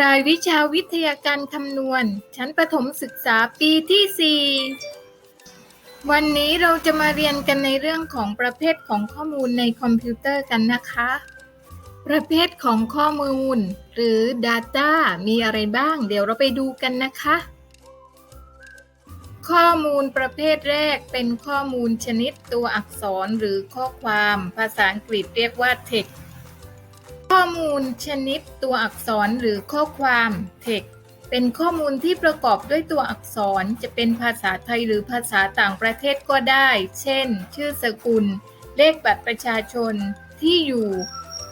รายวิชาวิทยาการคำนวณ ชั้นประถมศึกษาปีที่ 4 วันนี้เราจะมาเรียนกันในเรื่องของประเภทของข้อมูลในคอมพิวเตอร์กันนะคะ ประเภทของข้อมูล หรือ Data มีอะไรบ้าง เดี๋ยวเราไปดูกันนะคะ ข้อมูลประเภทแรกเป็นข้อมูลชนิดตัวอักษรหรือข้อความ ภาษาอังกฤษเรียกว่า text ข้อมูลชนิดตัวอักษรหรือข้อความ text เป็นข้อมูลที่ประกอบด้วยตัวอักษรจะเป็นภาษาไทยหรือภาษาต่างประเทศก็ได้ เช่น ชื่อสกุล เลขบัตรประชาชน ที่อยู่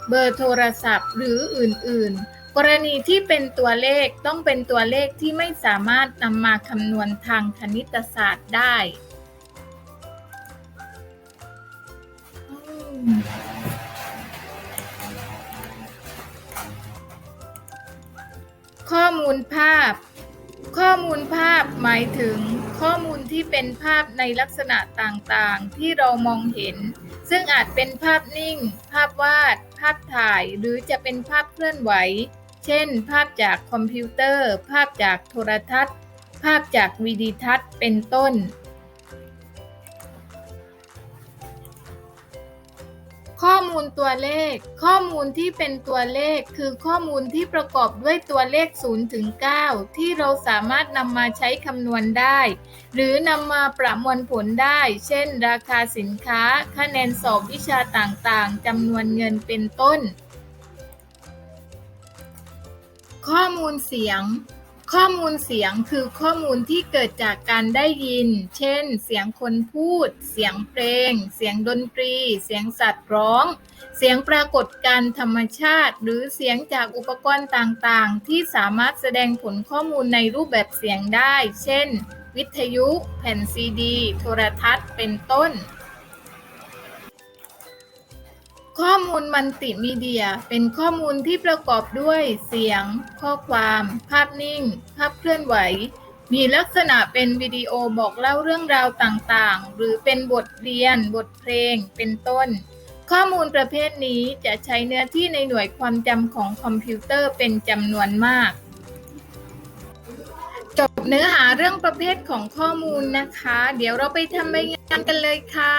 เบอร์โทรศัพท์ หรืออื่น ๆ กรณีที่เป็นตัวเลขต้องเป็นตัวเลขที่ไม่สามารถนำมาคำนวณทางคณิตศาสตร์ได้ มข้อมูลภาพ ข้อมูลภาพหมายถึง ข้อมูลที่เป็นภาพในลักษณะต่างๆ ที่เรามองเห็น ซึ่งอาจเป็นภาพนิ่ง ภาพวาด ภาพถ่าย หรือจะเป็นภาพเคลื่อนไหว เช่น ภาพจากคอมพิวเตอร์ ภาพจากโทรทัศน์ ภาพจากวิดีทัศน์ เป็นต้น ข้อมูลตัวเลข ข้อมูลที่เป็นตัวเลข คือข้อมูลที่ประกอบด้วยตัวเลข0ถึง9ที่เราสามารถนำมาใช้คำนวณได้ หรือนำมาประมวลผลได้ เช่น ราคาสินค้า คะแนนสอบวิชาต่างๆจำนวนเงินเป็นต้น ข้อมูลเสียง ข้อมูลเสียงคือข้อมูลที่เกิดจากการได้ยิน เช่น เสียงคนพูด เสียงเพลง เสียงดนตรี เสียงสัตว์ร้อง เสียงปรากฏการธรรมชาติ หรือเสียงจากอุปกรณ์ต่างๆ ที่สามารถแสดงผลข้อมูลในรูปแบบเสียงได้ เช่น วิทยุ แผ่นซีดี โทรทัศน์ เป็นต้น ข้อมูลมัลติมีเดีย เป็นข้อมูลที่ประกอบด้วยเสียง ข้อความ ภาพนิ่ง ภาพเคลื่อนไหว มีลักษณะเป็นวิดีโอบอกเล่าเรื่องราวต่างๆ หรือเป็นบทเรียน บทเพลง เป็นต้น ข้อมูลประเภทนี้จะใช้เนื้อที่ในหน่วยความจำของคอมพิวเตอร์เป็นจำนวนมาก จบเนื้อหาเรื่องประเภทของข้อมูลนะคะ เดี๋ยวเราไปทำใบงานกันเลยค่ะ